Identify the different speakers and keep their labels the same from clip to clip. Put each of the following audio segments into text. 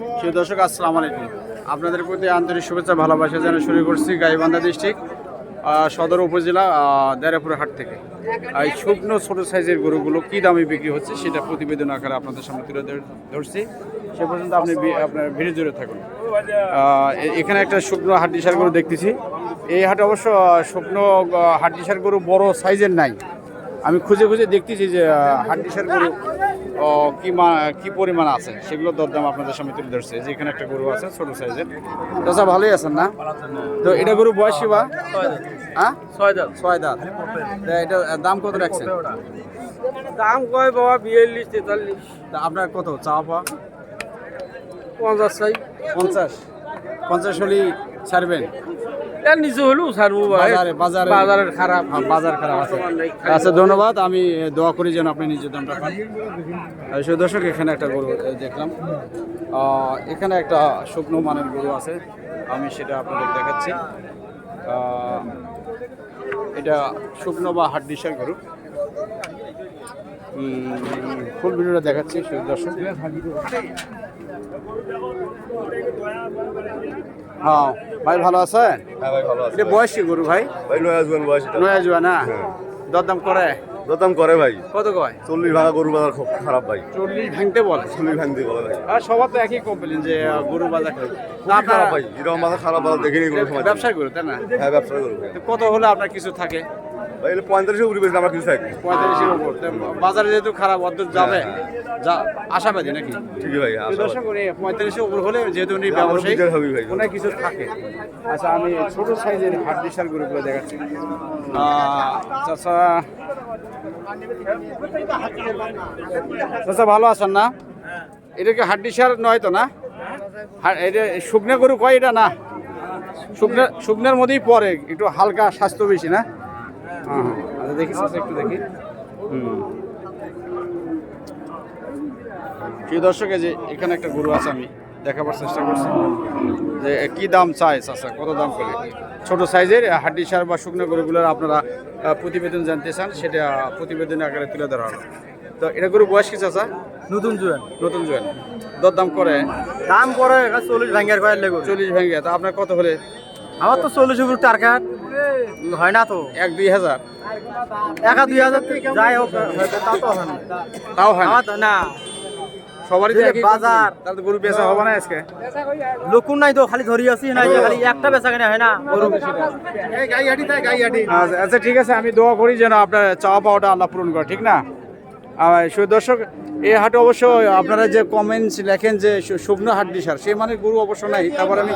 Speaker 1: প্রিয় দর্শক আসসালামু আলাইকুম। আপনাদের প্রতি আন্তরিক শুভেচ্ছা ভালোবাসা জানিয়ে শুরু করছি গাইবান্ধা ডিস্ট্রিক্ট সদর উপজেলা আহ, দায়রাপুর হাট থেকে। এই শুকনো ছোট সাইজের গরুগুলো কী দামে বিক্রি হচ্ছে সেটা প্রতিবেদন আকারে আপনাদের সামনে তুলে ধরছি। সে পর্যন্ত আপনি আপনার ভিড়ে জুড়ে থাকুন। এখানে একটা শুকনো হাড্ডিসার গরু দেখতেছি। এই হাটে অবশ্য শুকনো হাড্ডিসার গরু বড় সাইজের নাই। আমি খুঁজে খুঁজে দেখতেছি যে হাড্ডিসার গরু কি মা কি পরিমাণ আছে? সেগুলো দরদাম আপনাদের সামনে তুলে ধরছে। যে এখানে একটা গরু আছে ছোট সাইজের। চাচা ভালোই আছেন না? তো এটা গরু বয়সী বা? হ্যাঁ
Speaker 2: ছয় দাম
Speaker 1: ছয় দাঁত। এটা দাম কত রাখছেন?
Speaker 2: দাম কয় বাবা? বিয়াল্লিশ তেতাল্লিশ।
Speaker 1: আপনার কত? চাওয়া পাওয়া
Speaker 2: পঞ্চাশ চাই।
Speaker 1: পঞ্চাশ। পঞ্চাশ হলেই ছাড়বেন?
Speaker 2: এর নিচে হলেও ছাড়বো
Speaker 1: বাজারে বাজারে
Speaker 2: বাজারের খারাপ।
Speaker 1: হ্যাঁ, বাজার খারাপ আছে। আচ্ছা ধন্যবাদ। আমি দোয়া করি যেন আপনি নিজের দামটা পান। সেই দর্শক এখানে একটা গরু দেখলাম। এখানে একটা শুকনো মানের গরু আছে। আমি সেটা আপনাদের দেখাচ্ছি। এটা শুকনো বা হাড্ডিসার গরু। ফুল ভিডিওটা দেখাচ্ছি দর্শক। হ্যাঁ ভাই ভালো আছেন?
Speaker 3: হ্যাঁ ভাই ভালো আছে।
Speaker 1: এটা বয়সী গরু ভাই?
Speaker 3: ভাই নয়া জুয়ান বয়স
Speaker 1: নয়া জুয়া না
Speaker 3: হ্যাঁ।
Speaker 1: দরদাম করে?
Speaker 3: দতাম করে ভাই।
Speaker 1: কত কয়?
Speaker 3: চল্লিশ ভাঙা গরু বাজার খুব খারাপ ভাই।
Speaker 1: চল্লিশ ভাঙতে বলে।
Speaker 3: চল্লিশ ভাঙতে বলে ভাই।
Speaker 1: আর সবার তো একই কমপ্লেন যে গরু বাজার খারাপ।
Speaker 3: খারাপ ভাই। এরকম বাজার খারাপ বাজার দেখিনি কোনো সময়।
Speaker 1: ব্যবসা গরু তাই না?
Speaker 3: হ্যাঁ ব্যবসা করব
Speaker 1: কত হলে আপনার কিছু থাকে?
Speaker 3: ভাই এটা পঁয়তাল্লিশে উঠে পেয়েছে আমার কিছু
Speaker 1: পঁয়তাল্লিশের উপর। বাজারে যেহেতু খারাপ অর্ধ যাবে। যা আশাবাদী নাকি?
Speaker 3: ঠিকই ভাই
Speaker 1: দর্শক উনি পঁয়তাল্লিশের উপর হলে যেহেতু উনি ব্যবসায়ী। ওনার কিছু থাকে। আচ্ছা আমি ছোট সাইজের হাট বিশাল গরুগুলো দেখাচ্ছি। আহ, চাচা চাচা ভালো আছেন না? এটা কি হাড্ডি সার নয় তো না? হা- এটা শুকনো গরু কয় এটা না? শুকনো শুকনোর মধ্যেই পড়ে একটু হালকা স্বাস্থ্য বেশি না? হ্যাঁ হ্যাঁ। আচ্ছা দেখি একটু দেখি। হুম। প্রিয় দর্শক যে এখানে একটা গরু আছে আমি দেখাবার চেষ্টা করছি। যে কি দাম চাই চাচা কত দাম করে? ছোট সাইজের হাড্ডি সার বা শুকনো গরুগুলোর আপনারা প্রতিবেদন জানতে চান সেটা প্রতিবেদন আকারে তুলে ধরা হলো। তো এটা গরু বয়স কি চাচা?
Speaker 2: নতুন জুয়ান।
Speaker 1: নতুন জয়েন। দর দাম করে?
Speaker 2: দাম করে চল্লিশ ভাঙ্গের কয়ের লেগে।
Speaker 1: চল্লিশ ভেঙে তা আপনার কত হলে
Speaker 2: আমার তো চল্লিশ উপর টার্গেট হয় না তো?
Speaker 1: এক দুই হাজার।
Speaker 2: একা দুই হাজার যাই হোক হয়তো তা হয় না।
Speaker 1: তাও হয় না? সবারই
Speaker 2: বাজার।
Speaker 1: তাহলে গরু বেচা হবে না আজকে?
Speaker 2: লোকুন নাই তো খালি ধরি আছি নাই খালি একটা বেচা কেনা হয় না গরু
Speaker 1: আচ্ছা আচ্ছা ঠিক আছে আমি দোয়া করি যেন আপনার চাওয়া পাওয়াটা আল্লাহ পূরণ করে ঠিক না? দর্শক, এই হাটে অবশ্য আপনারা যে কমেন্টস লেখেন যে শুকনো হাট ডিসার সেই মানে গরু অবশ্য নাই। তারপর আমি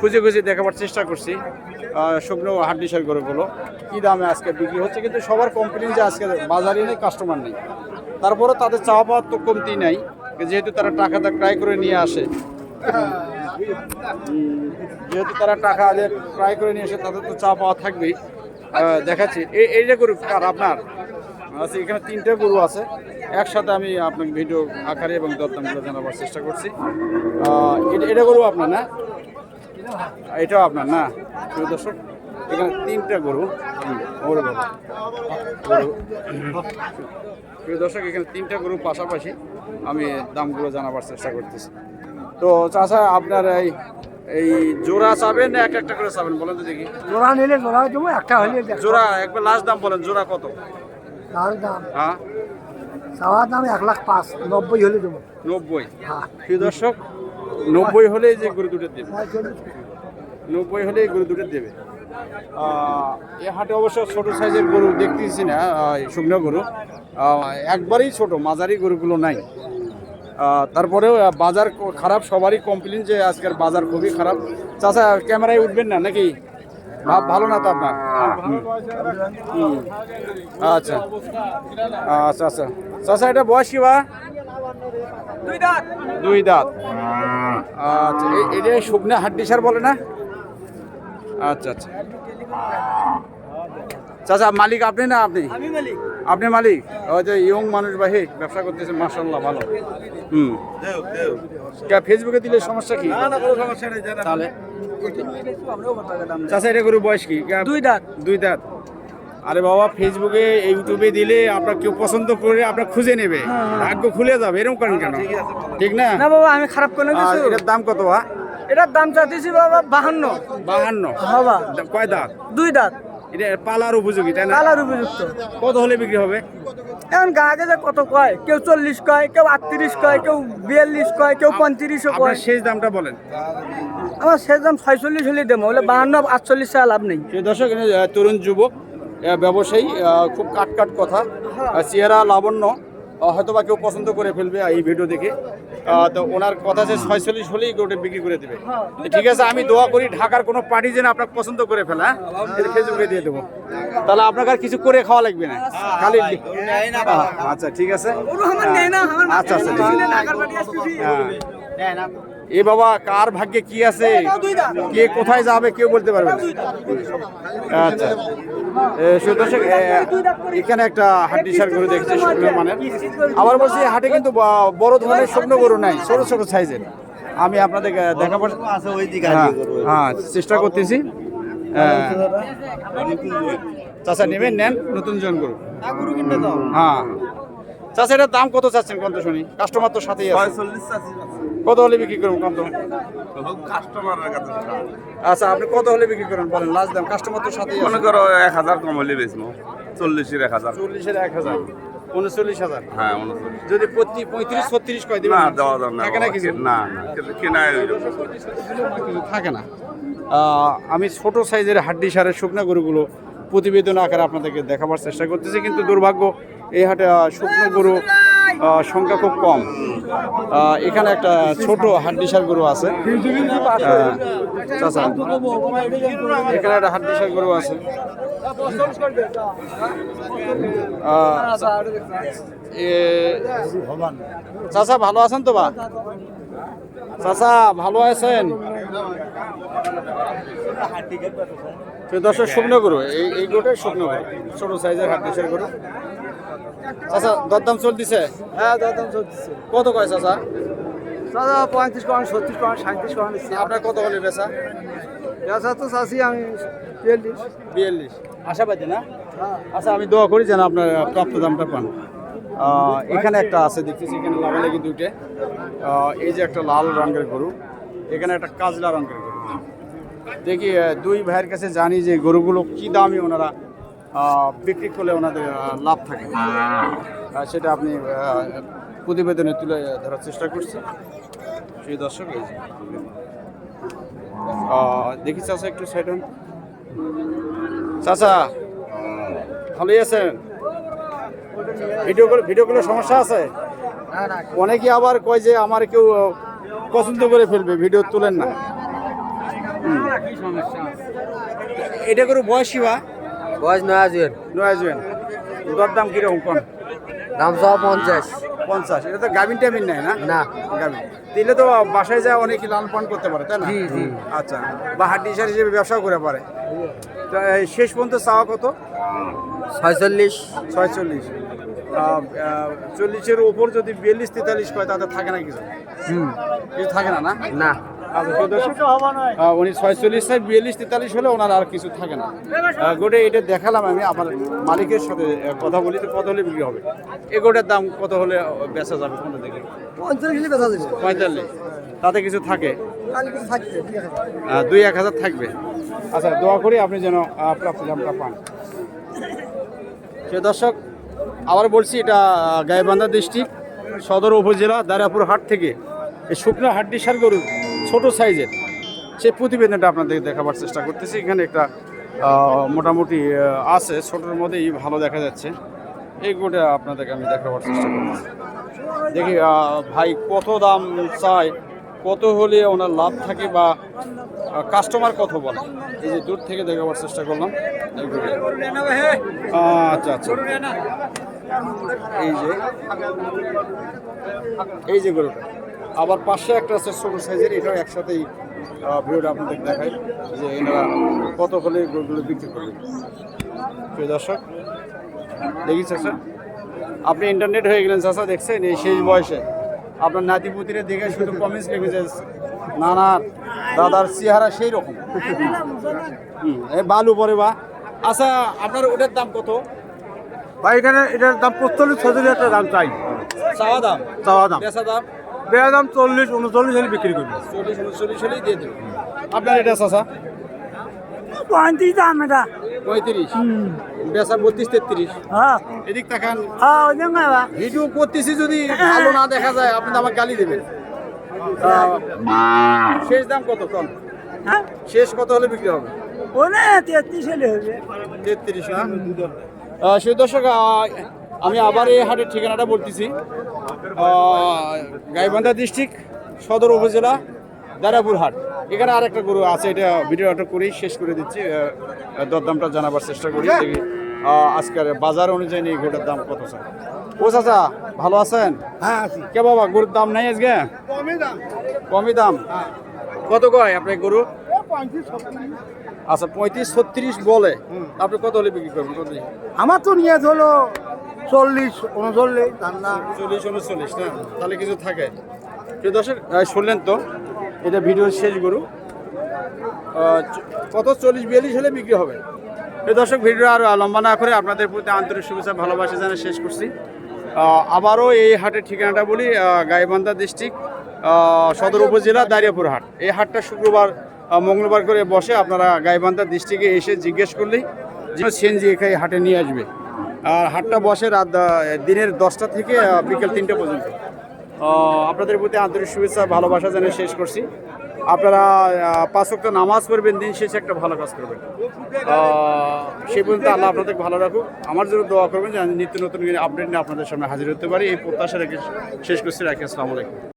Speaker 1: খুঁজে খুঁজে দেখাবার চেষ্টা করছি শুকনো হাট ডিসার গরুগুলো। কী দামে আজকে বিক্রি হচ্ছে? কিন্তু সবার কমপ্লেন যে আজকে বাজারে নেই কাস্টমার নেই। তারপরে তাদের চাওয়া পাওয়ার তো কমতি নাই, যেহেতু তারা টাকাটা ক্রয় করে নিয়ে আসে। যেহেতু তারা টাকা দিয়ে ক্রয় করে নিয়ে আসে, তাদের তো চা পাওয়া থাকবেই। দেখাচ্ছি। এই যে গরু আপনার? আচ্ছা এখানে তিনটে গরু আছে। একসাথে আমি আপনাকে ভিডিও আকারে এবং দরদামগুলো জানাবার চেষ্টা করছি। এটা- গরু আপনার না? এটাও আপনার না? প্রিয় দর্শক এখানে তিনটে গরু। গরু। প্রিয় দর্শক এখানে তিনটা গরু পাশাপাশি আমি দামগুলো জানাবার চেষ্টা করতেছি। তো চাচা আপনার এই এই জোড়া চাবেন না এক একটা করে চাবেন? বলেন তো দেখি।
Speaker 4: জোড়া নিলে জোড়া দেবো একটা হলে
Speaker 1: জোড়া একবার লাস্ট দাম বলেন জোড়া কত?
Speaker 4: তার দাম।
Speaker 1: হ্যাঁ।
Speaker 4: চাওয়ার দাম এক লাখ পাঁচ নব্বই হলে দেবো।
Speaker 1: নব্বই?
Speaker 4: হ্যাঁ।
Speaker 1: দর্শক নব্বই হলে যে গরু দুটো দেবে। নব্বই হলে গরু দুটো দেবে। এ হাটে অবশ্য ছোট সাইজের গরু দেখতেছি না শুকনো গরু। একবারেই ছোট মাঝারি গরুগুলো নাই। তারপরেও বাজার খারাপ সবারই কমপ্লেন যে আজকের বাজার খুবই খারাপ। চাচা ক্যামেরায় উঠবেন না নাকি? ভাব ভালো না তো আপনার? হুম। হুম। আচ্ছা। আচ্ছা আচ্ছা। চাষা এটা বয়স কি বা দুই দাঁত। আচ্ছা এ- এটা শুকনা হাড্ডি সার বলে না? আচ্ছা আচ্ছা। চাচা মালিক আপনি না আপনি? আপনি মালিক? ওই যে ইয়ং মানুষ বা হে ব্যবসা করতেছে মার্শাল্লাহ ভালো। হুম। কে ফেসবুকে দিলে সমস্যা কি? তাহলে? চাচা এটা গরু বয়স কি?
Speaker 2: দুই দাঁত।
Speaker 1: দুই দাঁত। আরে বাবা ফেসবুকে ইউটিউবে দিলে আপনার কেউ পছন্দ করে আপনার খুঁজে নেবে। ভাগ্য খুলে যাবে এরকম করেন কেন? ঠিক না?
Speaker 2: না বাবা আমি খারাপ কোনো
Speaker 1: আর এটার দাম কত বা?
Speaker 2: এটার দাম চাইতেছি বাবা বাহান্ন।
Speaker 1: বাহান্ন।
Speaker 2: বাবা
Speaker 1: কয় দাঁত?
Speaker 2: দুই দাঁত।
Speaker 1: এটা পালার উপযোগী তাই না?
Speaker 2: পালার উপযুক্ত।
Speaker 1: কত হলে বিক্রি হবে?
Speaker 2: এখন গাকে যে কত কয়? কেউ চল্লিশ কয় কেউ আটত্রিশ কয় কেউ বিয়াল্লিশ কয় কেউ পঁয়ত্রিশও কয়।
Speaker 1: শেষ দামটা বলেন।
Speaker 2: আমার শেষ দাম ছয়চল্লিশ হলে দেবো বলে বাহান্ন আটচল্লিশ টাকা লাভ নেই।
Speaker 1: প্রিয় দর্শক আহ, তরুণ যুবক আহ, ব্যবসায়ী আহ, খুব কাট কাট কথা আহ, চেহারা লাবণ্য হয়তো বা কেউ পছন্দ করে ফেলবে এই ভিডিও দেখে। আহ, তো ওনার কথা যে ছয়চল্লিশ হলেই গোটে বিক্রি করে দেবে। ঠিক আছে আমি দোয়া করি ঢাকার কোনো পার্টি যেন আপনার পছন্দ করে ফেলা ফেসবুকে দিয়ে দেবো। তাহলে আপনাকে আর কিছু করে খাওয়া লাগবে না খালি আচ্ছা ঠিক আছে।
Speaker 2: আমার নেই না আমার
Speaker 1: আচ্ছা আচ্ছা এ বাবা কার ভাগ্যে কি আছে? কে কোথায় যাবে কেউ বলতে পারবে আচ্ছা। সুদর্শক এখানে একটা হাড্ডি সার গরু দেখছি শুকনো মানে আবার বলছি হাটে কিন্তু বড় ধরনের শুকনো গরু নাই ছোট ছোট সাইজের। আমি আপনাদের দেখাবো। হ্যাঁ, হ্যাঁ চেষ্টা করতেছি। চাচা নেবেন নেন নতুন জন গরু। হ্যাঁ। চাচা এটার দাম কত চাচ্ছেন কত শুনি? কাস্টমার তো সাথেই আছে। কত হলে বিক্রি করুন কত আচ্ছা আপনি কত হলে বিক্রি করেন বলেন? লাস্ট দাম কাস্টমার তো সাথেই
Speaker 3: মনে করো এক হাজার কম হলে বেচবো। চল্লিশের এক হাজার।
Speaker 1: চল্লিশের এক হাজার। উনচল্লিশ হাজার?
Speaker 3: হ্যাঁ উনচল্লিশ।
Speaker 1: যদি প্রতি পঁয়ত্রিশ ছত্রিশ কয় দিবেন?
Speaker 3: না দেওয়া যাবে না।
Speaker 1: থাকে না কিছু
Speaker 3: না না কেনা
Speaker 1: থাকে না। আমি ছোট সাইজের হাড্ডি সারের শুকনা গরুগুলো প্রতিবেদন আকারে আপনাদেরকে দেখাবার চেষ্টা করতেছি কিন্তু দুর্ভাগ্য এই হাটে শুকনো গরু সংখ্যা খুব কম। এখানে একটা ছোট হাড্ডি সার গরু আছে। চাচা, এখানে একটা হাড্ডি সার গরু আছে। চাচা ভালো আছেন তো বা? চাচা ভালো আছেন? দর্শক শুকনো গরু এই গোটাই শুকনো গরু ছোট সাইজের দেশের গরু। চাচা দরদাম চলতেছে?
Speaker 2: হ্যাঁ দাদা চলতেছে।
Speaker 1: কত কয় চাচা?
Speaker 2: দাদা পঁয়ত্রিশ কমান ছত্রিশ কমান সাঁত্রিশ কমান
Speaker 1: আপনার কত হলে বেচা?
Speaker 2: ব্যবসা তো চাষি আমি বিয়াল্লিশ।
Speaker 1: বিয়াল্লিশ। আশাবাদী না? আচ্ছা আমি দোয়া করি যেন আপনার প্রাপ্ত দামটা পান। এখানে একটা আছে দেখতেছি এখানে লাগালাগি দুইটে। এই যে একটা লাল রঙের গরু এখানে একটা কাজলা রঙের গরু। দেখি দুই ভাইয়ের কাছে জানি যে গরুগুলো কি দামই ওনারা বিক্রি করলে ওনাদের লাভ থাকে। আহ, সেটা আপনি প্রতিবেদনে তুলে ধরার চেষ্টা করছি। সেই দর্শক দেখি চাষা একটু সাইড হন চাচা ভালোই আছেন? ভিডিও ভিডিওগুলো ভিডিওগুলো সমস্যা আছে? অনেকে আবার কয় যে আমার কেউ পছন্দ করে ফেলবে ভিডিও তুলেন না। এটা করে বয়সী বা?
Speaker 2: বয়স নয় হাজার।
Speaker 1: নয় দর দাম কীরকম কোন
Speaker 2: দাম সব পঞ্চাশ।
Speaker 1: পঞ্চাশ। এটা তো গাভিন টাভিন নাই না?
Speaker 2: না।
Speaker 1: গাভিন দিলে তো বাসায় যায় অনেকে লাল পান করতে পারে তাই না?
Speaker 2: জি, জি।
Speaker 1: আচ্ছা। বা হাড্ডি হিসার হিসেবে ব্যবসাও করে পারে। শেষ পর্যন্ত চাওয়া কত?
Speaker 2: ছয়চল্লিশ।
Speaker 1: ছয়চল্লিশ। চল্লিশের উপর যদি বিয়াল্লিশ তেতাল্লিশ কয় তাতে থাকে না কিছু?
Speaker 2: হুম।
Speaker 1: কিছু থাকে না না?
Speaker 2: না।
Speaker 1: আচ্ছা উনি ছয়চল্লিশ থেকে বিয়াল্লিশ তেতাল্লিশ হলে ওনার আর কিছু থাকে না। গোটে এটা দেখালাম আমি আমার মালিকের সাথে কথা বলি তো কত হলে বিক্রি হবে? এই গোটার দাম কত হলে বেচা যাবে কোনটা দেখে?
Speaker 2: পঞ্চল্লিশ
Speaker 1: পঁয়তাল্লিশ। তাতে কিছু থাকে? দুই এক হাজার থাকবে। আচ্ছা দোয়া করি আপনি যেন প্রাপ্ত দামটা পান। সে দর্শক আবার বলছি এটা আহ, গাইবান্ধা ডিস্ট্রিক্ট সদর উপজেলা দারাপুর হাট থেকে। এই শুকনো হাড্ডি সার গরু ছোট সাইজের। সেই প্রতিবেদনটা আপনাদের দেখাবার চেষ্টা করতেছি। এখানে একটা মোটামুটি আছে। ছোটোর মধ্যেই ভালো দেখা যাচ্ছে। এই গোটা আপনাদেরকে আমি দেখাবার চেষ্টা করতেছি। দেখি ভাই কত দাম চায়, কত হলে ওনার লাভ থাকে বা কাস্টমার কত বলে? এই যে দূর থেকে দেখাবার চেষ্টা করলাম। আচ্ছা আচ্ছা। এই যে এই যে গরুটা। আবার পাশে একটা আছে ছোট সাইজের এটাও একসাথেই ভিডিওটা আপনাদের দেখাই যে এনারা কত হলে গরুগুলো বিক্রি করবে। প্রিয় দর্শক দেখি চাষা আপনি ইন্টারনেট হয়ে গেলেন চাষা দেখছেন এই শেষ বয়সে। আপনার নাতিপুতিরে দেখে শুধু কমেন্টস লিখেছে নানা দাদার চেহারা সেই রকম বালু পরে বা। আচ্ছা আপনার ওটার দাম কত?
Speaker 5: ভাই এখানে এটার দাম পঁয়তাল্লিশ ছচল্লিশ একটা দাম চাই।
Speaker 1: চাওয়া দাম?
Speaker 5: চাওয়া দাম।
Speaker 1: বেচা দাম?
Speaker 5: বেয়া দাম চল্লিশ উনচল্লিশ হলে বিক্রি করবি।
Speaker 1: চল্লিশ উনচল্লিশ হলেই দিয়ে দেবে। আপনার এটা চাচা?
Speaker 2: পঁয়ত্রিশ দাম এটা।
Speaker 1: পঁয়ত্রিশ? বেচা বত্রিশ তেত্রিশ?
Speaker 2: হ্যাঁ।
Speaker 1: এদিক তাকান।
Speaker 2: হ্যাঁ ওই জন্য
Speaker 1: ভিডিও করতেছি যদি ভালো না দেখা যায় আপনি তো আমাকে গালি দেবেন। শেষ দাম কত? কম।
Speaker 2: হ্যাঁ।
Speaker 1: শেষ কত হলে বিক্রি হবে?
Speaker 2: তেত্রিশ হলে হবে।
Speaker 1: তেত্রিশ না? সেই দর্শক আমি আবার এই হাটের ঠিকানাটা বলতেছি। গাইবান্ধা ডিস্ট্রিক্ট সদর উপজেলা দারাপুর হাট। এখানে আরেকটা গরু আছে এটা ভিডিওটা করেই শেষ করে দিচ্ছি। দরদামটা জানাবার চেষ্টা করি আজকের বাজার অনুযায়ী এই গরুটার দাম কত স্যার ও চাচা ভালো আছেন?
Speaker 4: হ্যাঁ
Speaker 1: কে বাবা গরুর দাম নাই আজকে? কমই দাম। কত কয় আপনার গরু? আচ্ছা পঁয়ত্রিশ ছত্রিশ বলে। আপনি কত হলে বিক্রি করবেন? কত
Speaker 4: আমার তো নিয়ে হলো চল্লিশ, উনচল্লিশ ধান্দা
Speaker 1: চল্লিশ, উনচল্লিশ, না? তাহলে কিছু থাকে। প্রিয় দর্শক শুনলেন তো? এটা ভিডিওর শেষ গরু। কত? চল্লিশ, বিয়াল্লিশ হলে বিক্রি হবে। প্রিয় দর্শক ভিডিও আর লম্বা না করে আপনাদের প্রতি আন্তরিক শুভেচ্ছা, ভালোবাসা জানিয়ে শেষ করছি। আবারও এই হাটের ঠিকানাটা বলি গাইবান্ধা ডিস্ট্রিক্ট সদর উপজেলা দারিয়াপুর হাট। এই হাটটা শুক্রবার মঙ্গলবার করে বসে আপনারা গাইবান্ধা ডিস্ট্রিক্টে এসে জিজ্ঞেস করলেই যে সিএনজি এখানে হাটে নিয়ে আসবে। আর হাটটা বসে রাত দিনের দশটা থেকে বিকেল তিনটে পর্যন্ত। আপনাদের প্রতি আন্তরিক শুভেচ্ছা, ভালোবাসা জানিয়ে শেষ করছি। আপনারা পাঁচ ওয়াক্ত নামাজ পড়বেন, দিন শেষে একটা ভালো কাজ করবেন। সেই পর্যন্ত আল্লাহ আপনাদের ভালো রাখুক। আমার জন্য দোয়া করবেন যে নিত্য নতুন আপডেট নিয়ে আপনাদের সামনে হাজির হতে পারি। এই প্রত্যাশা রেখে শেষ করছি। রাখি, আসসালামু আলাইকুম।